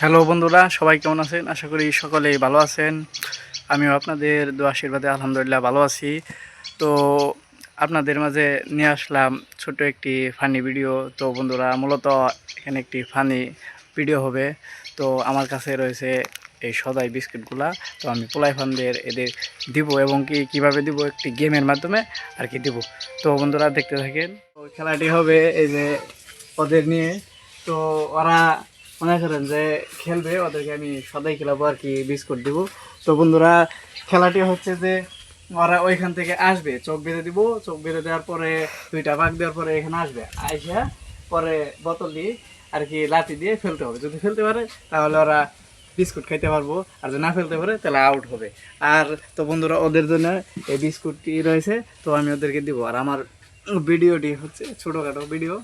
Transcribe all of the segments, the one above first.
Hello বন্ধুরা, সবাই কেমন আছেন? আশা করি সকলেই ভালো আছেন। আমিও আপনাদের দু আশীর্বাদে আলহামদুলিল্লাহ ভালো আছি। তো আপনাদের মাঝে নিয়ে আসলাম ছোট একটি ফানি ভিডিও তো বন্ধুরা, মূলত এখানে একটি ফানি ভিডিও হবে। তো আমার কাছে রয়েছে এই সদাই বিস্কিটগুলা। তো আমি পোলাই ফানদের এদের দিব এবং কি কীভাবে দিব একটি গেমের মাধ্যমে আর কি দিব। তো বন্ধুরা, দেখতে থাকেন। তো খেলাটি হবে এই যে ওদের নিয়ে। তো ওরা মনে করেন যে খেলবে, ওদেরকে আমি সদাই খেলাবো আর কি, বিস্কুট দিব। তো বন্ধুরা, খেলাটি হচ্ছে যে ওরা ওইখান থেকে আসবে, চোখ বেঁধে দিব, চোখ বেঁধে দেওয়ার পরে দুইটা ভাগ দেওয়ার পরে এখানে আসবে। আইসা পরে বোতল দিয়ে আর কি লাঠি দিয়ে ফেলতে হবে। যদি ফেলতে পারে, তাহলে ওরা বিস্কুট খাইতে পারব, আর যদি না ফেলতে পারে, তাহলে আউট হবে। আর তো বন্ধুরা, ওদের জন্য এই বিস্কুটটি রয়েছে, তো আমি ওদেরকে দিব। আর আমার ভিডিওটি হচ্ছে ছোটোখাটো ভিডিও।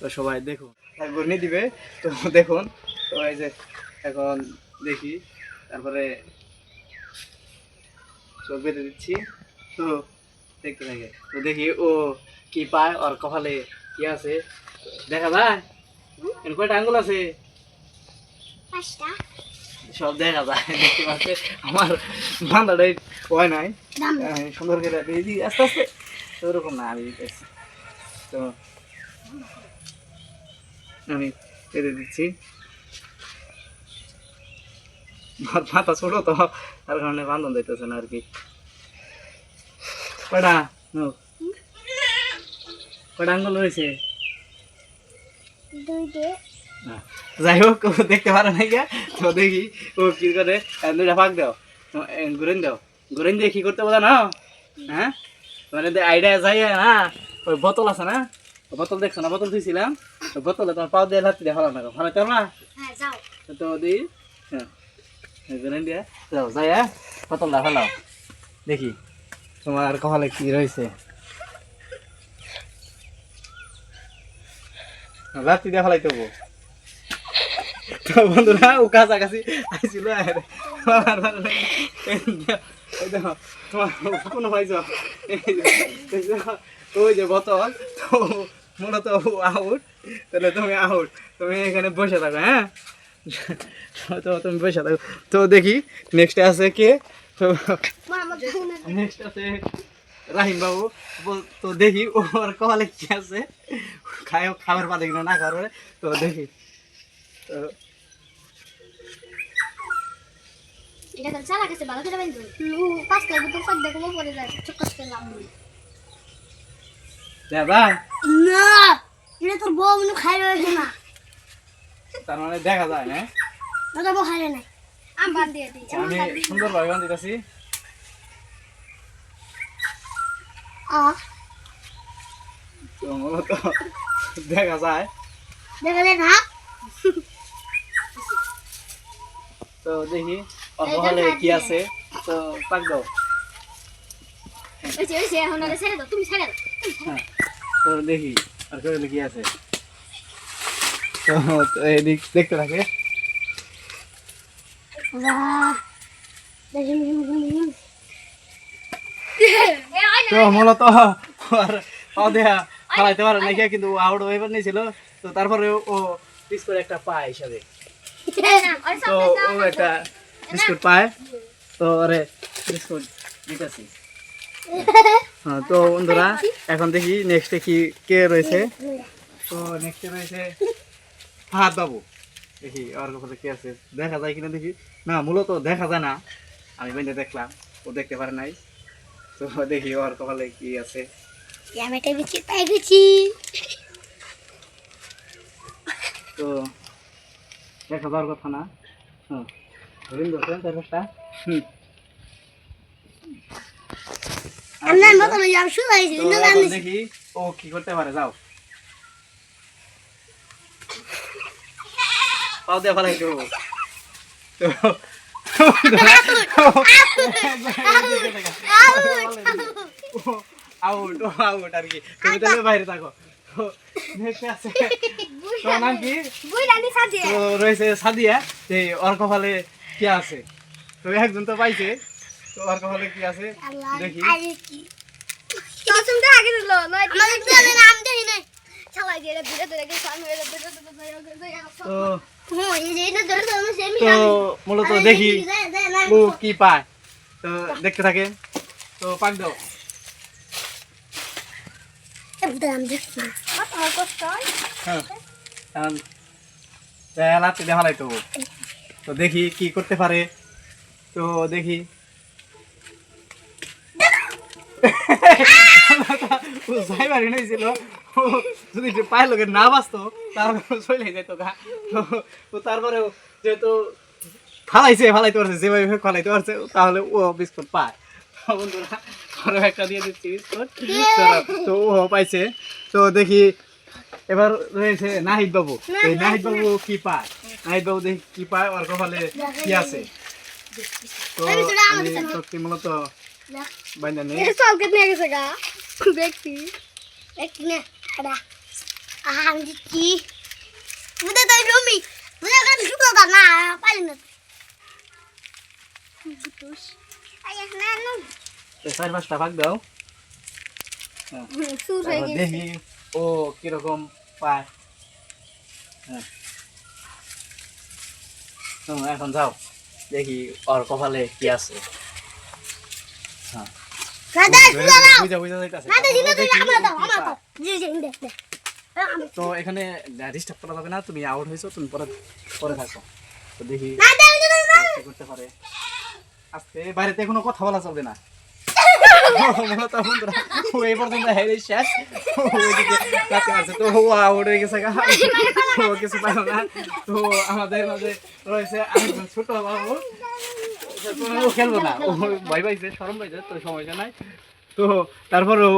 তো সবাই দেখুন। একবার নিয়ে দিবে। তো দেখুন তো এই যে এখন দেখি তারপরে চোখ বেঁধে দিচ্ছি। তো দেখতে থাকে তো দেখি ও কি পায় ওর কপালে কি আছে? দেখা যায়? এর কয়টা আঙ্গুল আছে? সব দেখা যায়। দেখতে পাচ্ছে আমার বান্দাটাই হয় নাই। সুন্দর করে দিয়ে দিই আস্তে আস্তে। তো ওরকম না আমি তো আমি পেরে দিচ্ছি। আমার মাথা ছোট তো তার কারণে বান্ধন দিতেছে না আর কি কয়টা? নো কয়টা আঙ্গুল রয়েছে। যাই হোক দেখতে পারে না গিয়া তো দেখি ও কি করে? দুইটা ফাঁক দাও। ঘুরেন দাও। ঘুরেন দিয়ে কি করতে বোঝা না? হ্যাঁ? মানে আইডিয়া যাই না ওই বোতল আছে না? বোতল দেখছ না? বোতল ওই বোতলে তোমার পাও দিয়ে হাত দিয়ে ভালো না ভালো চল না হ্যাঁ যাও তো হ্যাঁ দিয়ে যাও যাই হ্যাঁ বোতলটা ফেলাও দেখি তোমার কপালে কি রয়েছে লাত্তি দিয়ে ফেলাইতে হব তো বন্ধুরা ও কাছাকাছি আইছিল এই দেখো তোমার কোনো পাইছ ওই যে বোতল তো মূলত আউট তাহলে তুমি আউট তুমি এখানে বসে থাকো হ্যাঁ? তো তুমি বসে থাকো। তো দেখি নেক্সট আছে কে? তো নেক্সট আছে রাহিম বাবু। তো দেখি ওর কপালে কি আছে? খায় খাবার পাতে কিনা না খাবার তো দেখি। তো এটা চালা গেছে ভালো করে সব দেখো যায় না! এটা তোর বউ মনে খাই রয়েছে না। তার মানে দেখা যায় না ওটা বউ খাই না। আম বাদ দিয়ে দিই আমি সুন্দর ভাবে বান্ধিতেছি আ। তো মূলত দেখা যায়। দেখলে না। তো দেখি ওর কপালে কি আছে? তো পাক দাও। ওই যে ওই যে এখন ছেড়ে দাও তুমি ছেড়ে দাও। হ্যাঁ তো দেখি। তো মূলত নাকি কিন্তু আউট হয়ে নিয়েছিল তো তারপরে ও পিস করে একটা পায় হিসাবে। তো, ও একটা বিস্কুট পায়। তো আরে বিস্কুট তো বন্ধুরা এখন দেখি নেক্সটে কি কে রয়েছে? তো নেক্সটে রয়েছে ফাহাদ বাবু। দেখি আর কপালে কি আছে? দেখা যায় কিনা দেখি। না মূলত দেখা যায় না। আমি বাইরে দেখলাম ও দেখতে পারে নাই। তো দেখি ওর কপালে কি আছে। আমি বিচি পাই গেছি। তো দেখা যাওয়ার কথা না। হ্যাঁ ধরিন ধরছেন চার পাঁচটা হুম। আমরা মতো যাও শুরু হয়েছে কিন্তু এখন দেখি ও কি করতে পারে যাও। পাও দিয়ে ফেলাই দেবো। তো আউট আউট আর কি। তুমি তাহলে বাইরে থাকো। তোমার নাম কি? রয়েছে সাদিয়া যে ওর কপালে কি আছে? তো একজন তো পাইছে। তো ওর কপালে কি আছে? দেখি। আরে কি তো আগে দিলো নয় আমাদের তো নাম দেই নাই। চালাই দিয়ে ধীরে ধীরে গেছে আমি ধীরে ধীরে ধীরে তো হুম এই যে এটা ধরে ধরে তো মূলত দেখি ও কি পায়। তো দেখতে থাকে। তো পাক দাও। দাম দেখছি কত কষ্ট হ্যাঁ। এখন তো তো দেখি কি করতে পারে। তো দেখি ও যাইবার ও যদি পায়ের লোকের না বাঁচতো তাহলে চলে যেত গা। তো তারপরেও যেহেতু ফালাইছে ফালাইতে পারছে যেভাবে ফালাইতে পারছে তাহলে ও বিস্কুট পায়। বন্ধুরা একটা দিয়ে দিচ্ছি বিস্কুট। তো ও পাইছে। তো দেখি এবার রয়েছে নাহিদ বাবু। এই নাহিদ বাবু কি পায়? নাহিদ বাবু দেখি কি পায় ওর কপালে কি আছে? তো আমি তোকে মূলত বাইন্দা নেই সব কে নিয়ে গেছে গা দেখছি দেখছি না এটা আমি দিচ্ছি বুঝে তো জমি বুঝে গেলে শুকনো দা না পারি না না না তো চার পাঁচটা ভাগ দাও হ্যাঁ, সুর হয়ে তারপর গেছে দেখি ও কীরকম পায় হ্যাঁ তো এখন যাও দেখি ওর কপালে কি আছে তো এখানে ডিস্টার্ব করা যাবে না? তুমি আউট হয়েছো তুমি পরে পরে থাকো। তো দেখি করতে পারে। আজকে বাইরেতে কোনো কথা বলা চলবে না। মূলত বন্ধুরা, ও এই পর্যন্ত হেরে শেষ। ওইদিকে রাতে আছে। তো ও আউট হয়ে গেছে গা। ও কিছু পাইলো না। তো আমাদের মাঝে রয়েছে ছোট বাবু। ও খেলব না। ও ভয় পাইছে সরম পাইছে তো সমস্যা নাই। তো তারপরেও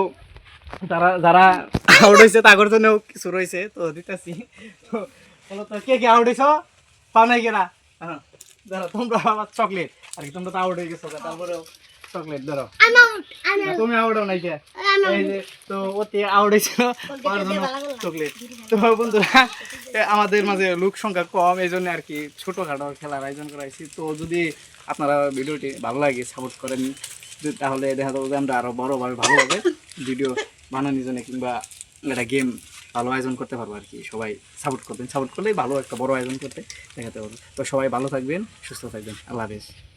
তারা যারা আউট হয়েছে তাগর জন্য কিছু রয়েছে তো দিতেছি। তো কে কে আউট হয়েছ? পাও নাই কেনা? ধরো তোমরা আবার চকলেট আর কি তোমরা তো আউট হয়ে গেছো তারপরেও চকলেট ধরো। আউট তুমি আউট নাই কে? তো ওতে আউট হয়েছিল পাওয়ার জন্য চকলেট তো বন্ধুরা আমাদের মাঝে লোক সংখ্যা কম এই জন্য আর কি ছোটোখাটো খেলার আয়োজন করাইছি তো যদি আপনারা ভিডিওটি ভালো লাগে সাপোর্ট করেন তাহলে দেখা যাবে যে আমরা আরও বড়োভাবে ভালোভাবে ভিডিও বানানোর জন্য কিংবা একটা গেম ভালো আয়োজন করতে পারব আর কি। সবাই সাপোর্ট করবেন। সাপোর্ট করলেই ভালো একটা বড় আয়োজন করতে দেখাতে পারব। তো সবাই ভালো থাকবেন, সুস্থ থাকবেন। আল্লাহ হাফেজ।